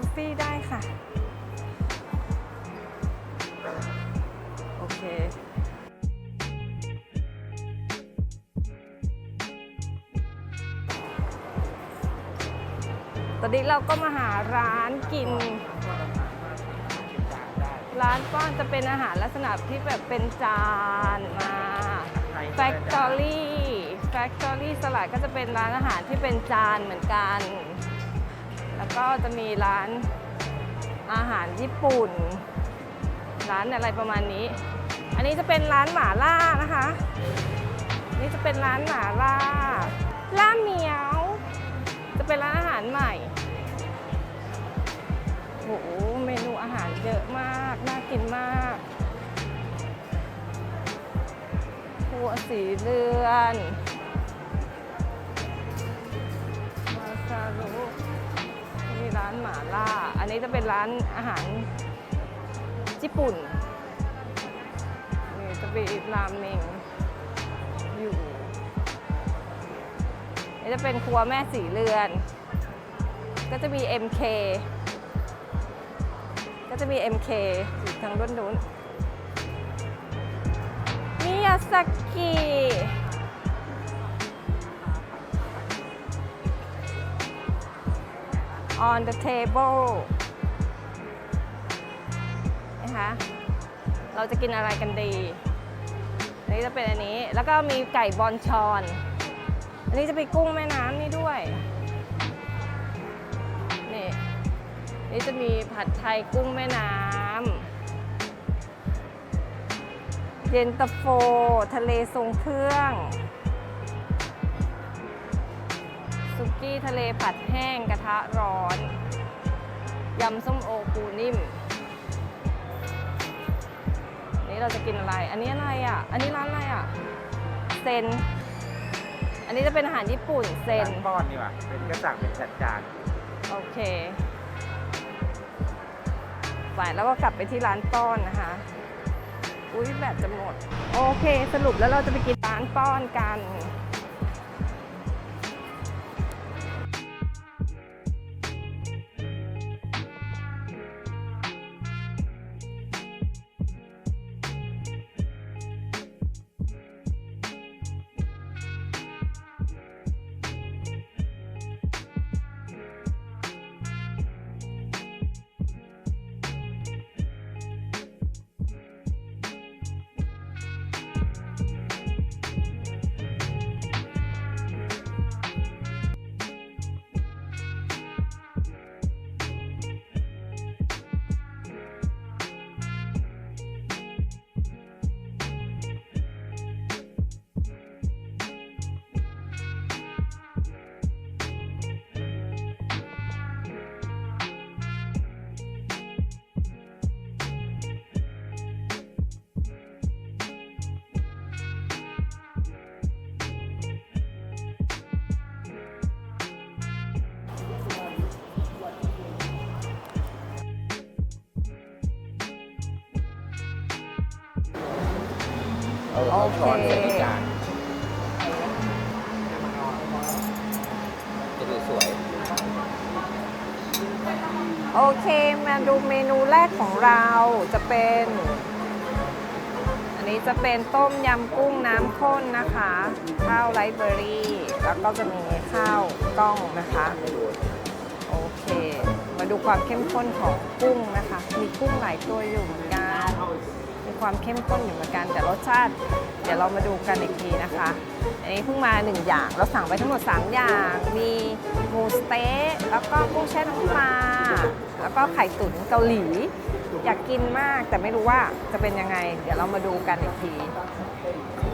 ลฟี่ได้ค่ะ โอเคตอนนี้เราก็มาหาร้านกิน ร้านป้อนจะเป็นอาหารลักษณะที่แบบเป็นจานมา Factory Factory สลัดก็จะเป็นร้านอาหารที่เป็นจานเหมือนกันแล้ว ก็จะมีร้านอาหารญี่ปุ่น ร้านอะไรประมาณนี้ อันนี้จะเป็นร้านหมาล่านะคะ นี่จะเป็นร้านหมาล่า ล่าเหมียว จะเป็นร้านอาหารใหม่ โอ้โห เมนูอาหารเยอะมาก น่ากินมากครัวสีเรือนานหมาล่า อันนี้จะเป็นร้านอาหารญี่ปุ่น นี่จะเป็นรามเมงอยู่ นี่จะเป็นครัวแม่สีเรือน ก็จะมี MK ก็จะมี MK อยู่ทางด้านนู้นมิยาสกิ on the table นะคะ เราจะกินอะไรกันดีอันนี้จะเป็นอันนี้ แล้วก็มีไก่บอลชอน อันนี้จะเป็นกุ้งแม่น้ำนี่ด้วย นี่ นี่จะมีผัดไทยกุ้งแม่น้ำ เย็นตาโฟ ทะเลทรงเครื่อง กี้ทะเลผัดแห้งกระทะร้อน ยำส้มโอปูนิ่ม นี่เราจะกินอะไร อันนี้อะไรอะ อันนี้ร้านอะไรอะ เซน อันนี้จะเป็นอาหารญี่ปุ่นเซนร้านป้อนนี่ว่ะเป็นก็สั่งเป็นจัดจาน โอเคไปแล้วก็กลับไปที่ร้านป้อนนะคะ อุ้ยแบบจะหมด โอเค สรุปแล้วเราจะไปกินร้านป้อนกัน เอาโอเอาเคช้อนใส่ที่จานจะดูสวยโอเค มาดูเมนูแรกของเราจะเป็น อันนี้จะเป็นต้มยำกุ้งน้ำข้นนะคะ ข้าวไรซ์เบอร์รี่ แล้วก็จะมีข้าวกล้องนะคะ โอเค มาดูความเข้มข้นของกุ้งนะคะ มีกุ้งหลายตัวอยู่เหมือนกัน มีความเข้มข้นอยู่เหมือนกันแต่รสชาติ เดี๋ยวเรามาดูกันอีกทีนะคะ อันนี้เพิ่งมาหนึ่งอย่าง เราสั่งไปทั้งหมด 3 อย่าง มีหมูสเต๊ะแล้วก็กุ้งแช่น้ำปลาแล้วก็ไข่ตุ๋นเกาหลี อยากกินมากแต่ไม่รู้ว่าจะเป็นยังไง เดี๋ยวเรามาดูกันอีกที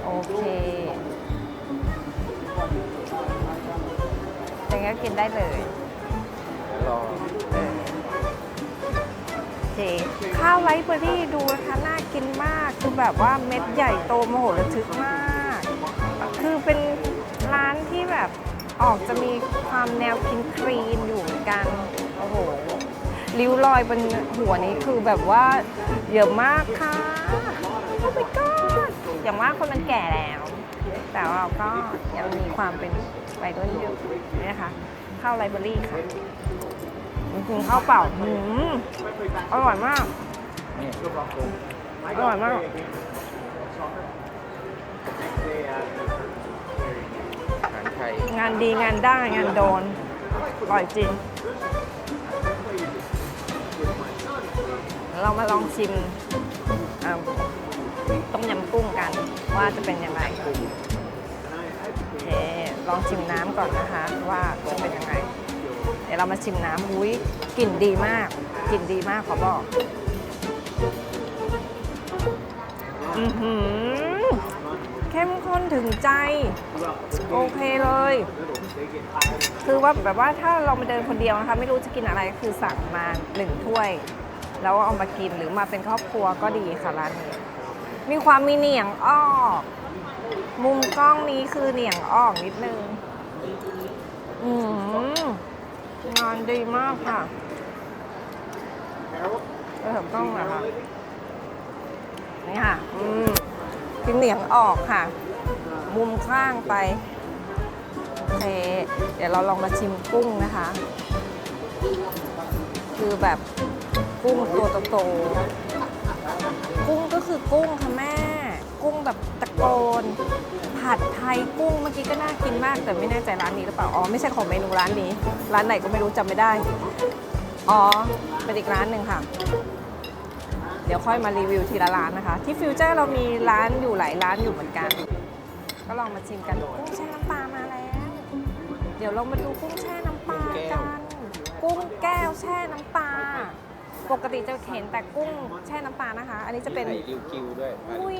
โอเคอย่างนี้กินได้เลยรอ เค ข้าวไรซ์เบอร์รี่ดูนะคะน่ากินมากคือแบบว่าเม็ดใหญ่โตมโหฬารทึกมาก คือเป็นร้านที่แบบออกจะมีความแนวคินครีนอยู่เหมือนกัน โอ้โห ริ้วรอยบนหัวนี้คือแบบว่าเยอะมากค่ะ โอ้ my god อย่างว่าคนมันแก่แล้ว แต่ว่าเราก็ยังมีความเป็นวัยรุ่นอยู่นะคะข้าวไรเบอร์รี่ค่ะ กินข้าวเปล่าหืมอร่อยมาก อร่อยมาก อาหารไทยงานดีงานได้งานโดน อร่อยจริง เรามาลองชิมอ่าต้มยำกุ้งกันว่าจะเป็นยังไงโอเคลองชิมน้ำก่อนนะคะ ว่าจะเป็นยังไง ดี๋ยวเรามาชิมน้ำอุ้ยกลิ่นดีมากกลิ่นดีมากขอบอกอือหือเข้มข้นถึงใจ โอเคเลย คือว่าแบบว่าถ้าเรามาเดินคนเดียวนะคะ ไม่รู้จะกินอะไรก็คือสั่งมาหนึ่งถ้วย แล้วเอามากินหรือมาเป็นครอบครัวก็ดีค่ะร้านนี้ มีความมีเหนียงออกมุมกล้องนี้คือเหนียงออกนิดนึง อืม งานดีมากค่ะเออกล้องนะคะนี่ค่ะ อืมคือเหนียงออกค่ะ มุมข้างไปโอเคเดี๋ยวเราลองมาชิมกุ้งนะคะ คือแบบกุ้งตัวโตๆกุ้งก็คือกุ้งค่ะแม่ กุ้งแบบตะโกน ผัดไทยกุ้งเมื่อกี้ก็น่ากินมากแต่ไม่แน่ใจร้านนี้หรือเปล่า อ๋อไม่ใช่ของเมนูร้านนี้ ร้านไหนก็ไม่รู้จำไม่ได้ อ๋อเป็นอีกร้านหนึ่งค่ะ เดี๋ยวค่อยมารีวิวทีละร้านนะคะ ที่ฟิวเจอร์เรามีร้านอยู่หลายร้านอยู่เหมือนกัน ก็ลองมาชิมกันกุ้งแช่น้ำปลามาแล้ว เดี๋ยวเรามาดูกุ้งแช่น้ำปลากัน กุ้งแก้วแช่น้ำปลาปกติจะเห็นแต่กุ้งแช่น้ำปลานะคะ อันนี้จะเป็นไข่ริวกิวด้วยปลาริวอุ้ย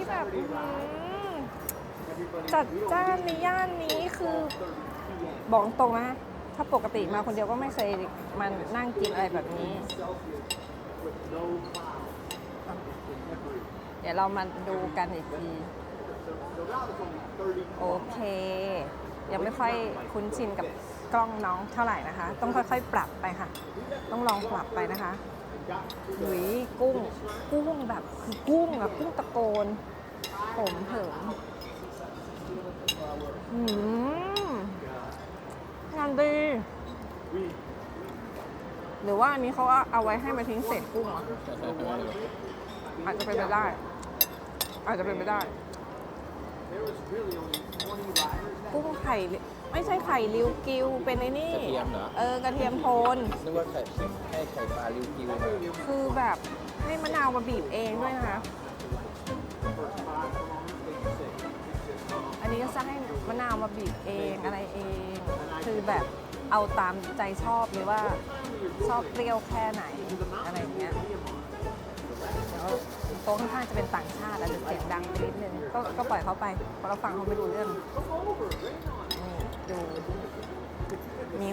ที่แบบอื้อหือจัดจ้านในย่านนี้คือบอกตรงนะ ถ้าปกติมาคนเดียวก็ไม่เคยมานั่งกินอะไรแบบนี้ เดี๋ยวเรามาดูกันอีกที โอเค ยังไม่ค่อยคุ้นชินกับกล้องน้องเท่าไหร่นะคะ ต้องค่อยๆ ปรับไปค่ะ ต้องลองปรับไปนะคะ หุยกุ้ง กุ้งแบบคือกุ้งอะกุ้งตะโกน ผมเผิมอืมงานดี หรือว่าอันนี้เขาเอาไว้ให้มาทิ้งเศษกุ้งเหรออาจจะเป็นไปได้ อาจจะเป็นไปได้ กุ้งไข่ ไม่ใช่ไข่ริวกิวเป็นไอ้นี่กระเทียมเหรอ เออกระเทียมโทนนึกว่าไข่ให้ไข่ปลาริวกิวมาคือแบบให้มะนาวมาบีบเองด้วยนะคะ อันนี้ก็จะให้มะนาวมาบีบเองอะไรเอง คือแบบเอาตามใจชอบเลยว่าชอบเปรี้ยวแค่ไหนอะไรอย่างเงี้ยแล้วโต๊ะข้างๆจะเป็นต่างชาติอาจจะเสียงดังไปนิดนึงก็ก็ปล่อยเขาไปเพราะเราฟังเขาไม่รู้เรื่องนี่ดูมี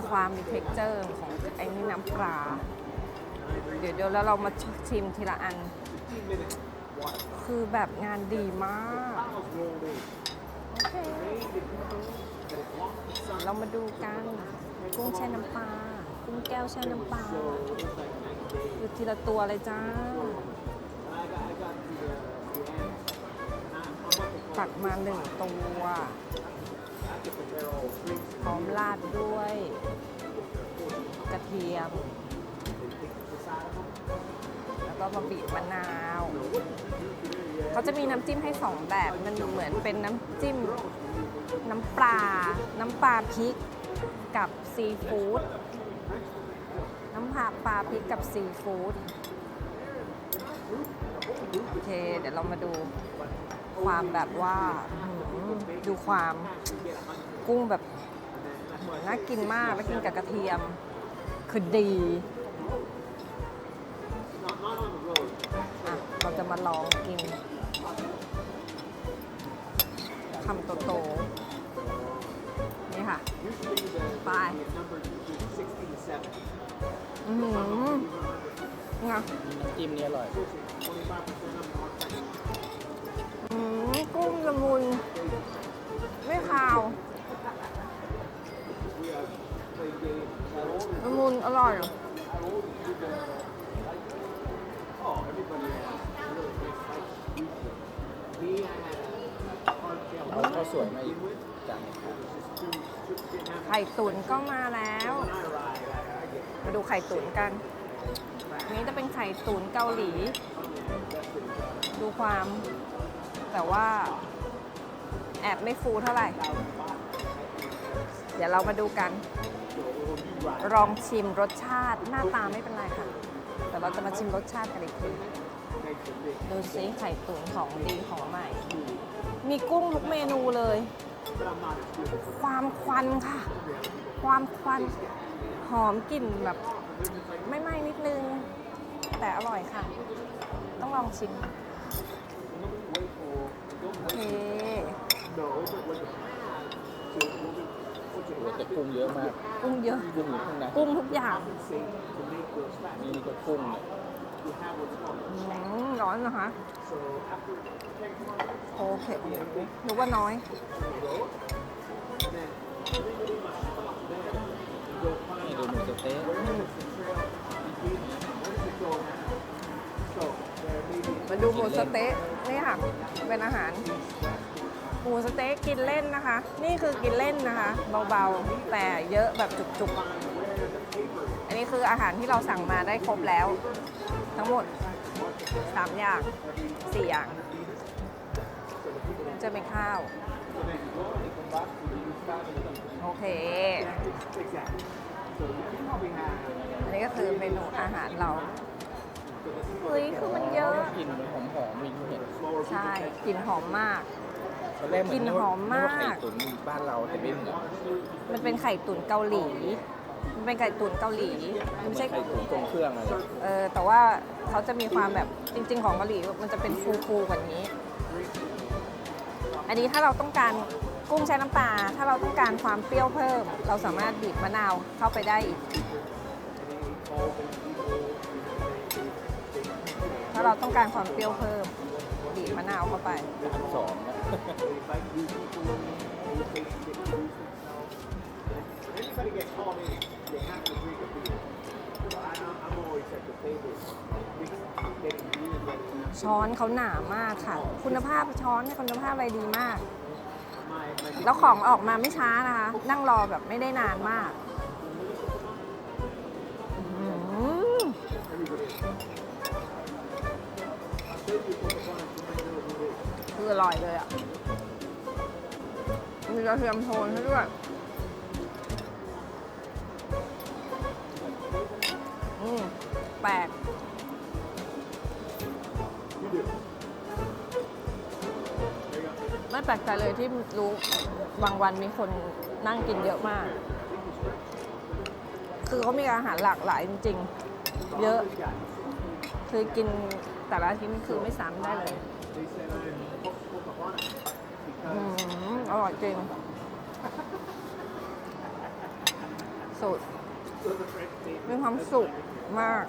ความมี texture ของไอ้นี่น้ำปลา เดี๋ยวเดี๋ยวแล้วเรามาชิมทีละอัน คือแบบงานดีมาก โอเค เรามาดูกัน กุ้งแช่น้ำปลา กุ้งแก้วแช่น้ำปลาดูทีละตัวเลยจ้า ตักมาหนึ่งตัวพร้อมราดด้วย กระเทียม แล้วก็มาบีบมะนาว เขาจะมีน้ำจิ้มให้สองแบบ มันเหมือนเป็นน้ำจิ้ม น้ำปลา น้ำปลาพริกกับซีฟู้ด น้ำปลาปลาพริกกับซีฟู้ด โอเค เดี๋ยวเรามาดูความแบบว่า ดูความกุ้งแบบเหมือนน่ากินมากแล้วกินกับกระเทียม คือดีอะเราจะมาลองกินคำโตๆนี่ค่ะ ไปอือหือไงน้ำจิ้มนี่อร่อย อืมกุ้งละมุน ร่อยเอาข้าวสวยมาอีกจานครับไข่ตุ๋นก็มาแล้ว มาดูไข่ตุ๋นกันอัน นี้จะเป็นไข่ตุ๋นเกาหลี ดูความ แต่ว่า แอบไม่ฟูเท่าไหร่ เดี๋ยวเรามาดูกัน ลองชิมรสชาติหน้าตาไม่เป็นไรค่ะ แต่เราจะมาชิมรสชาติกันอีกทีดูซิไข่ตุ๋นของดีของใหม่ มีกุ้งทุกเมนูเลย ความควันค่ะ ความควันหอมกลิ่นแบบไม่ไหม้นิดนึง แต่อร่อยค่ะ ต้องลองชิม โอเค โอ้ แต่กุ้งเยอะมากกุ้งเยอะ กุ้งอยู่ข้างในกุ้งทุกอย่างนี่ก็กุ้งเนี่ยอืมร้อนนะคะ โอเคนึกว่าน้อย นี่ดูหมูสะเต๊ะมาดูหมูสะเต๊ะนี่ค่ะ เป็นอาหาร หมูสะเต๊ะกินเล่นนะคะ นี่คือกินเล่นนะคะ เบาๆ แต่เยอะแบบจุกๆ อันนี้คืออาหารที่เราสั่งมาได้ครบแล้ว ทั้งหมด 3 อย่าง 4 อย่าง จะเป็นข้าว โอเค อันนี้ก็คือเมนูอาหารเราเฮ้ยคือมันเยอะ กลิ่นมันหอมหอมๆมีเห็น ใช่กลิ่นหอมมากตอน แรกเหมือนกลิ่นหอมมากนึว่ไข่ตุ๋นบ้านเราแต่ไม่เหมือนมันเป็นไข่ตุ๋นเกาหลี มันเป็นไข่ตุ๋นเกาหลีมันไม่ใช่ไข่ตุ๋นตรงเครื่องอะไรเออแต่ว่าเขาจะมีความแบบจริง ๆ ของเกาหลีมันจะเป็นฟูๆกว่านี้ อันนี้ถ้าเราต้องการกุ้งใช้น้ำปลาถ้าเราต้องการความเปรี้ยวเพิ่ม เราสามารถบีบมะนาวเข้าไปได้อีก ถ้าเราต้องการความเปรี้ยวเพิ่ม บีบมะนาวเข้าไปอันสองนะ ช้อนเขาหนามากค่ะ คุณภาพช้อนเนี่ยคุณภาพอะไรดีมากแล้วของออกมาไม่ช้านะคะ นั่งรอแบบไม่ได้นานมาก อื้อหือ คืออร่อยเลยอะ มีกระเทียมโทนให้ด้วยอืมแปลกไม่แปลกใจเลยที่รู้บางวันมีคนนั่งกินเยอะมาก คือเขามีอาหารหลากหลายจริงๆ เยอะ คือกินแต่ละชิ้นคือไม่ซ้ำได้เลย อืมอร่อยจริง สุด มีความสุขมาก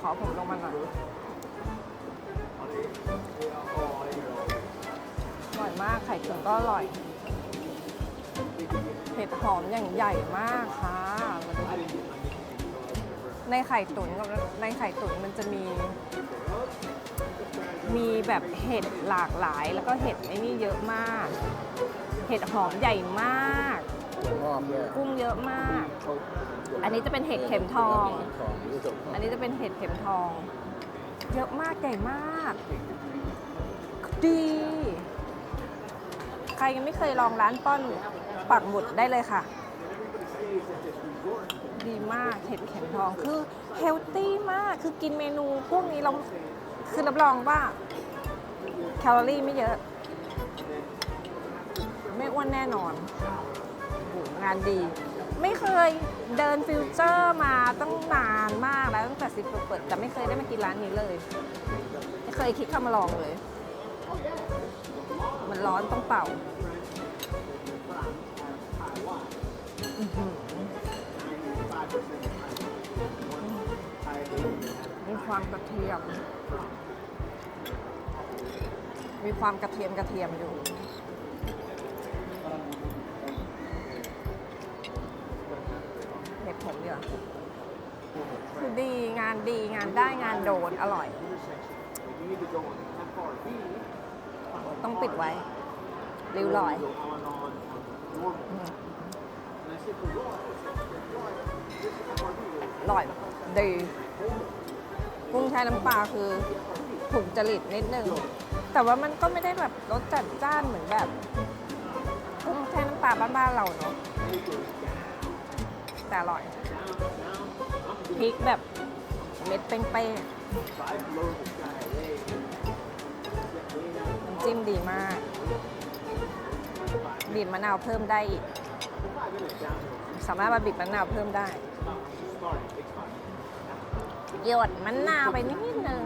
ขอผมลงมาหน่อยอร่อยมาก ไข่ตุ๋นก็อร่อยเห็ดหอมอย่างใหญ่มากค่ะ ในไข่ตุ๋นกับในไข่ตุ๋นมันจะมี มีแบบเห็ดหลากหลายแล้วก็เห็ดไอ้นี่เยอะมาก เห็ดหอมใหญ่มากถั่วงอกด้วยกุ้งเยอะมาก เขาอันนี้จะเป็นเห็ดเข็มทองเห็ดทองหรือถั่วงอกอันนี้จะเป็นเห็ดเข็มทอง เยอะมากใหญ่มาก ดี ใครยังไม่เคยลองร้านป้อนปักหมุดได้เลยค่ะ ดีมากเห็ดเข็มทองคือเฮลตี้มากคือกินเมนูพวกนี้เรา คือรับรองว่า แคลอรี่ไม่เยอะ ไม่อ้วนแน่นอนโหงานดี ไม่เคยเดินฟิวเจอร์มาตั้งนานมากแล้วตั้งแต่สิบเปิดแต่ไม่เคยได้มากินร้านนี้เลย ไม่เคยคิดเข้ามาลองเลย มันร้อนต้องเป่ามีความกระเทียม มีความกระเทียมกระเทียมอยู่เห็ดผมเดียวคือดีงานดีงานได้งานโดนอร่อย ต้องปิดไว้ ริ้วรอยอืมอร่อยดีกุ้งแช่น้ำปลาคือถูกจริตนิดนึง แต่ว่ามันก็ไม่ได้แบบรสจัดจ้านเหมือนแบบกุ้งแช่น้ำปลาบ้านๆเราเนาะแต่อร่อยพริกแบบเม็ดเป้งๆน้ำจิ้มดีมาก บีบมะนาวเพิ่มได้อีก สามารถมาบีบมะนาวเพิ่มได้หยดมะนาวไปนิดนึง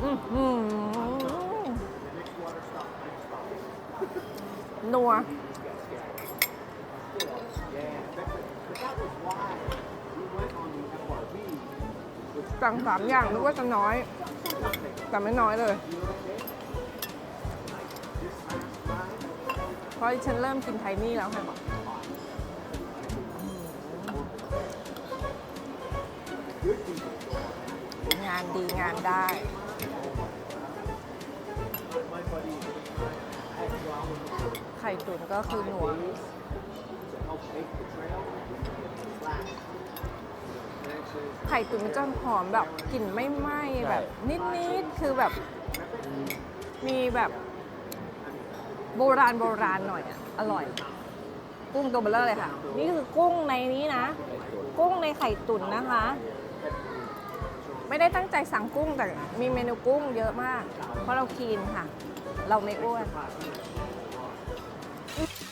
นัวสั่งสามอย่างนึกว่าจะน้อย แต่ไม่น้อยเลยเพราะฉันเริ่มกินไทนี่แล้วค่ะงานดีงานได้ ข่ตุ๋นก็คือหนัวไข่ตุ๋นมันจะหอมแบบกลิ่นไม่ไหม้แบบ นิดๆคือแบบมีแบบโบราณโบราณหน่อยอะอร่อย กุ้งตัวเบลเลอร์เลยค่ะ นี่คือกุ้งในนี้นะ กุ้งในไข่ตุ๋นนะคะ ไม่ได้ตั้งใจสั่งกุ้งแต่มีเมนูกุ้งเยอะมาก เพราะเราคีนค่ะ เราไม่อ้วน Oops.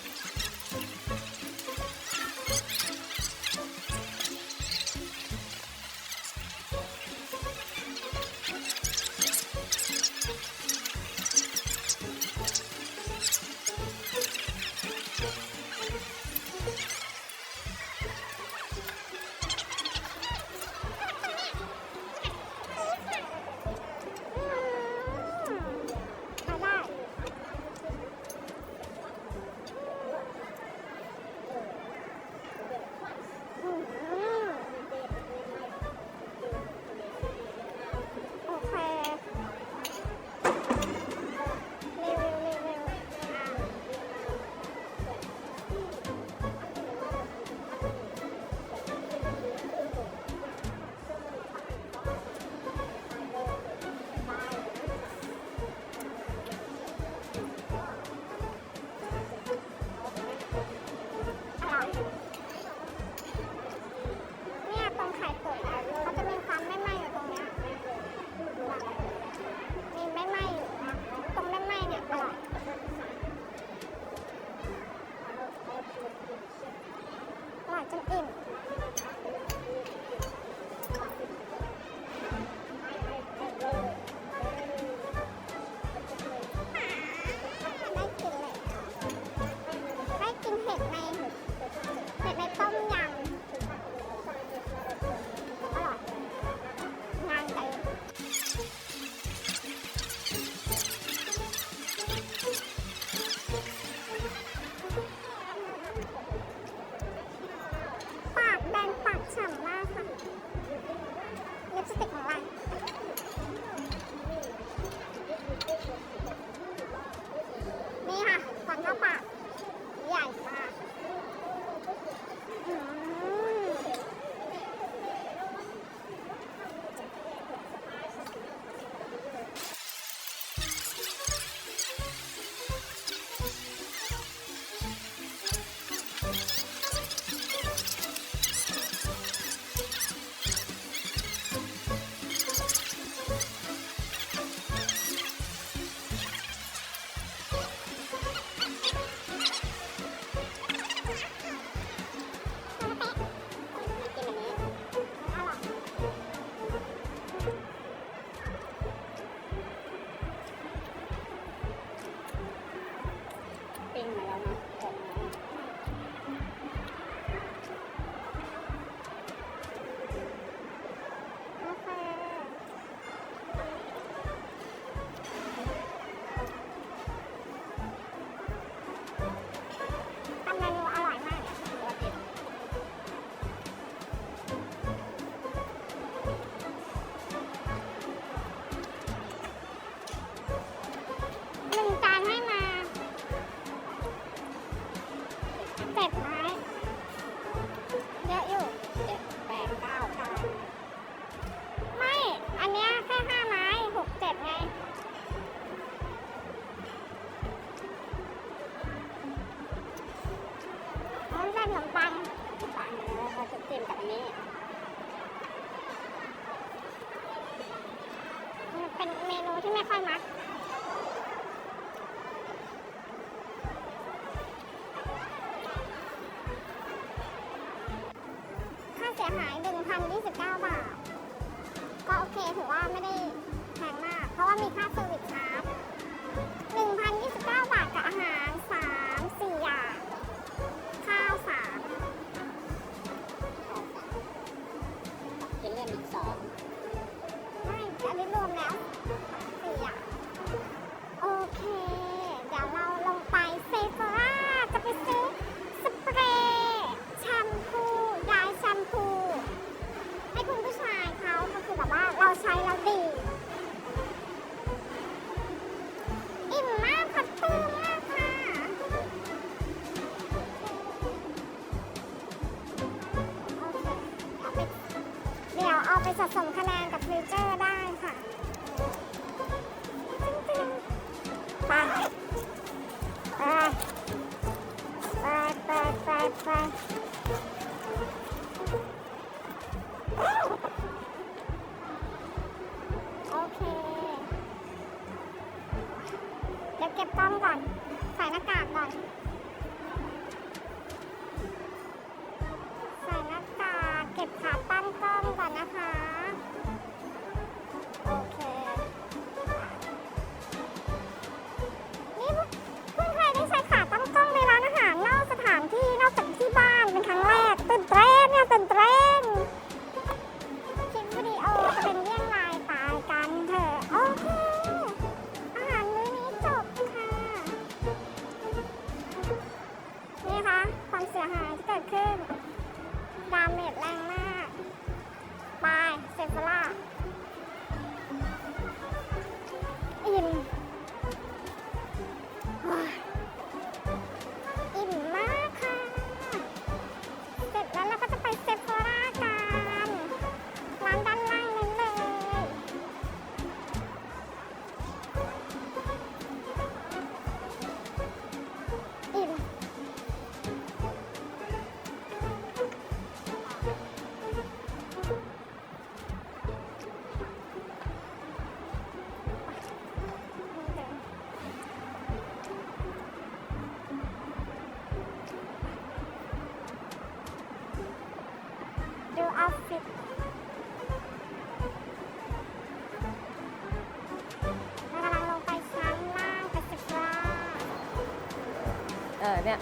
เนี่ย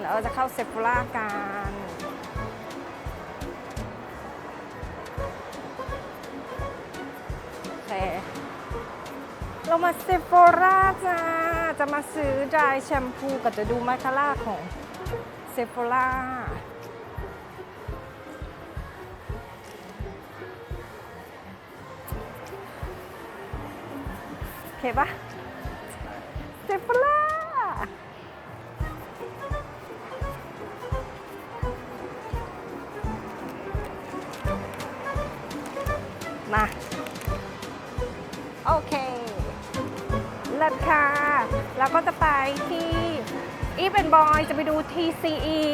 เราจะเข้าเซฟล่ากันโอเคเรามาเซฟล่าจ้า จะมาซื้อดายแชมพูกับจะดูมาคาร่าของเซฟล่าโอเคปะ CE